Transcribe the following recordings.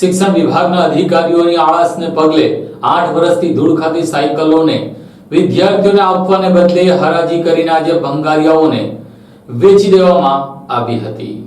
શિક્ષણ વિભાગના અધિકારીઓની આળસને પગલે આઠ વર્ષથી ધૂળ ખાતી સાયકલોને, વિદ્યાર્થીઓને આપવાને બદલે હરાજી કરીને આજે ભંગારિયાઓને વેચી દેવામાં આવી હતી.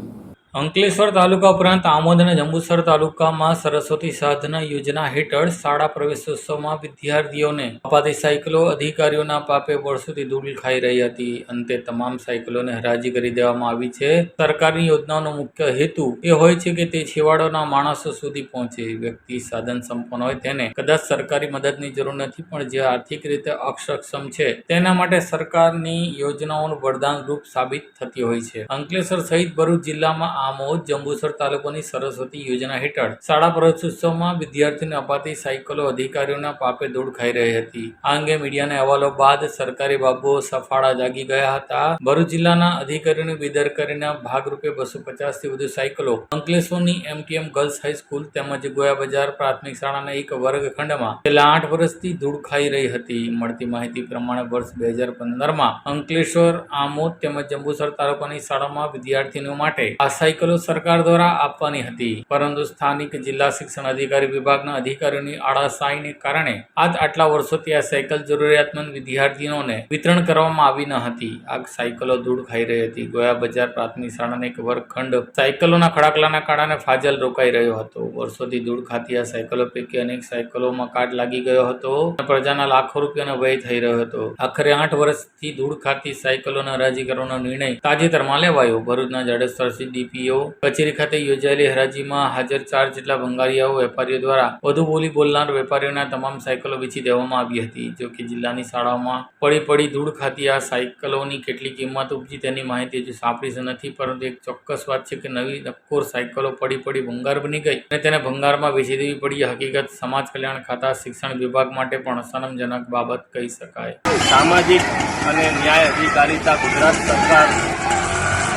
અંકલેશ્વર તાલુકા ઉપરાંત આમોદ અને જંબુસર તાલુકામાં સરસ્વતી સાધના યોજના હેઠળ શાળા પ્રવેશોત્સવમાં વિદ્યાર્થીઓને અપાતી સાયકલો અધિકારીઓના પાપે વર્ષોથી ધૂળ ખાઈ રહી હતી. અંતે તમામ સાયકલોને હરાજી કરી દેવામાં આવી છે. સરકારની યોજનાનો મુખ્ય હેતુ એ હોય છે કે તે છેવાડાના માણસો સુધી પહોંચે. વ્યક્તિ સાધન સંપન્ન હોય તેને કદાચ સરકારી મદદની જરૂર નથી, પણ જે આર્થિક રીતે અક્ષક્ષમ છે તેના માટે સરકારની યોજનાઓનું વરદાન રૂપ સાબિત થતી હોય છે. અંકલેશ્વર સહિત ભરૂચ જિલ્લામાં આમોદ જંબુસર તાલુકાની સરસ્વતી યોજના હેઠળ શાળા પ્રવેશોત્સવમાં વિદ્યાર્થીઓને અપાતી સાયકલો અધિકારીઓના પાપે ધૂળ ખાઈ રહી હતી. આ અંગે મીડિયાના અહેવાલો બાદ સરકારી બાબુઓ સફાળા જાગી ગયા હતા. ભરૂચ જિલ્લાના અધિકારીઓની બેદરકારીના ભાગરૂપે બસો પચાસથી વધુ સાયકલો, અંકલેશ્વરની એમટીએમ ગર્લ્સ હાઈસ્કૂલ તેમજ ગોયા બજાર પ્રાથમિક શાળાના એક વર્ગખંડમાં છેલ્લા આઠ વર્ષથી ધૂળ ખાઈ રહી હતી. મળતી માહિતી પ્રમાણે વર્ષ બે હજાર પંદરમાં અંકલેશ્વર, આમોદ તેમજ જંબુસર તાલુકાની શાળામાં વિદ્યાર્થીઓ માટે આ સાયકલો સરકાર દ્વારા આપવાની હતી. પરંતુ સ્થાનિક જિલ્લા શિક્ષણ અધિકારી વિભાગના અધિકારીઓની આળસાઈને કારણે આજ આટલા વર્ષોથી આ સાયકલ જરૂરિયાતમંદ વિદ્યાર્થીઓને વિતરણ કરવામાં આવી ન હતી. આ સાયકલો ધૂળ ખાઈ રહી હતી. ગોયા બજાર પ્રાથમિક શાળાના એક વર્ગખંડ સાયકલોના ખડાકલાના કારણે ફાજલ રોકાઈ રહ્યો હતો. વર્ષોથી ધૂળ ખાતી આ સાયકલો પૈકી અનેક સાયકલોમાં કાટ લાગી ગયો હતો પ્રજાના લાખો રૂપિયાનો વ્યય થઈ રહ્યો હતો. આખરે આઠ વર્ષથી ધૂળ ખાતી સાયકલોને હરાજી કરવાનો નિર્ણય તાજેતરમાં લેવાયો. ભરૂચના જડેશ્વર ડીપીઓ કચેરી ખાતે યોજાયેલી હરાજીમાં હાજર ચાર જેટલા ભંગારિયાઓ વેપારીઓ દ્વારા વધુ બોલી બોલનાર વેપારીઓના તમામ સાયકલો વેચી દેવામાં આવી હતી, જો કે જિલ્લાની શાળાઓમાં પડી પડી ધૂળ ખાતી આ સાયકલોની કેટલી કિંમત ઉપજી તેની માહિતી હજુ સાંપડી નથી, પરંતુ એક ચોક્કસ વાત છે કે નવી નક્કોર સાયકલો પડી પડી ભંગાર બની ગઈ અને તેને ભંગારમાં વેચી દેવી પડી. હકીકત સમાજ કલ્યાણ ખાતા શિક્ષણ વિભાગ માટે પણ અસનમજનક બાબત કહી શકાય. સામાજિક અને ન્યાય અધિકારીતા ગુજરાત સરકાર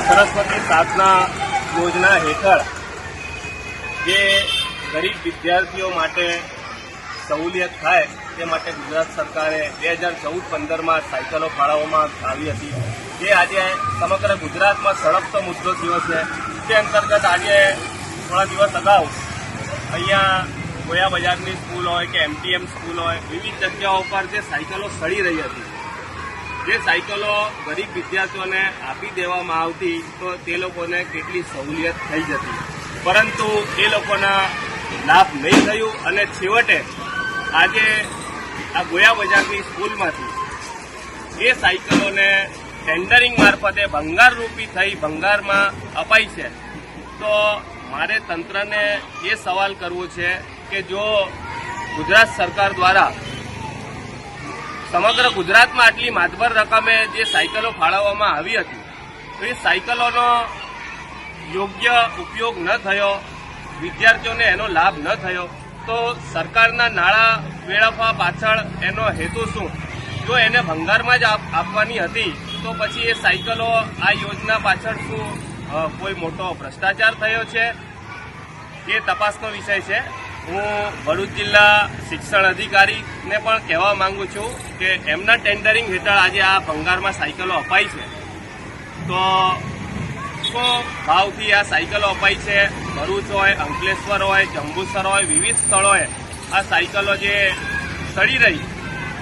સરસ્વતી સાધના યોજના હેઠળ જે ગરીબ વિદ્યાર્થીઓ માટે સહુલિયત થાય તે માટે ગુજરાત સરકારે બે હજાર ચૌદ પંદરમાં સાયકલો ફાળવવામાં આવી હતી. જે આજે સમગ્ર ગુજરાતમાં સળગતો મુદ્દો દિવસ છે. તે અંતર્ગત આજે થોડા દિવસ અગાઉ અહીંયા ગોયા બજારની સ્કૂલ હોય કે એમટીએમ સ્કૂલ હોય, વિવિધ જગ્યાઓ પર જે સાયકલો સડી રહી હતી. જે સાયકલો ગરીબ વિદ્યાર્થીઓને આપી દેવામાં આવતી, તો તે લોકોને કેટલી સહુલિયત થઈ જતી. પરંતુ એ લોકોના લાભ નહીં થયું અને છેવટે આજે આ ગોયા બજારની સ્કૂલમાંથી એ સાયકલોને ટેન્ડરિંગ મારફતે ભંગાર રૂપી થઈ ભંગારમાં અપાઈ છે. તો મારે તંત્રને એ સવાલ કરવો છે કે જો ગુજરાત સરકાર દ્વારા સમગ્ર ગુજરાતમાં આટલી માતબર રકમે જે સાયકલો ફાળવવામાં આવી હતી, તો એ સાયકલોનો યોગ્ય ઉપયોગ ન થયો, વિદ્યાર્થીઓને એનો લાભ ન થયો, તો સરકારના નાણાં વેડફવા પાછળ એનો હેતુ શું? જો એને ભંગારમાં જ આપ- આપવાની હતી, તો પછી એ સાયકલો આ યોજના પાછળ શું કોઈ મોટો ભ્રષ્ટાચાર થયો છે? એ તપાસનો વિષય છે. હું ભરૂચ જિલ્લા શિક્ષણ અધિકારીને પણ કહેવા માંગુ છું કે એમના ટેન્ડરિંગ હેઠળ આજે આ ભંગારમાં સાયકલો અપાઈ છે. તો શું ભાવથી આ સાયકલો અપાઈ છે? ભરૂચ હોય, અંકલેશ્વર હોય, જંબુસર હોય, વિવિધ સ્થળોએ આ સાયકલો જે સડી રહી,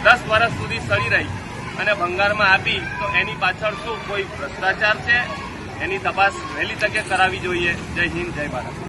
દસ વર્ષ સુધી સડી રહી અને ભંગારમાં આપી, તો એની પાછળ શું કોઈ ભ્રષ્ટાચાર છે? એની તપાસ વહેલી તકે કરાવી જોઈએ. જય હિન્દ, જય ભારત.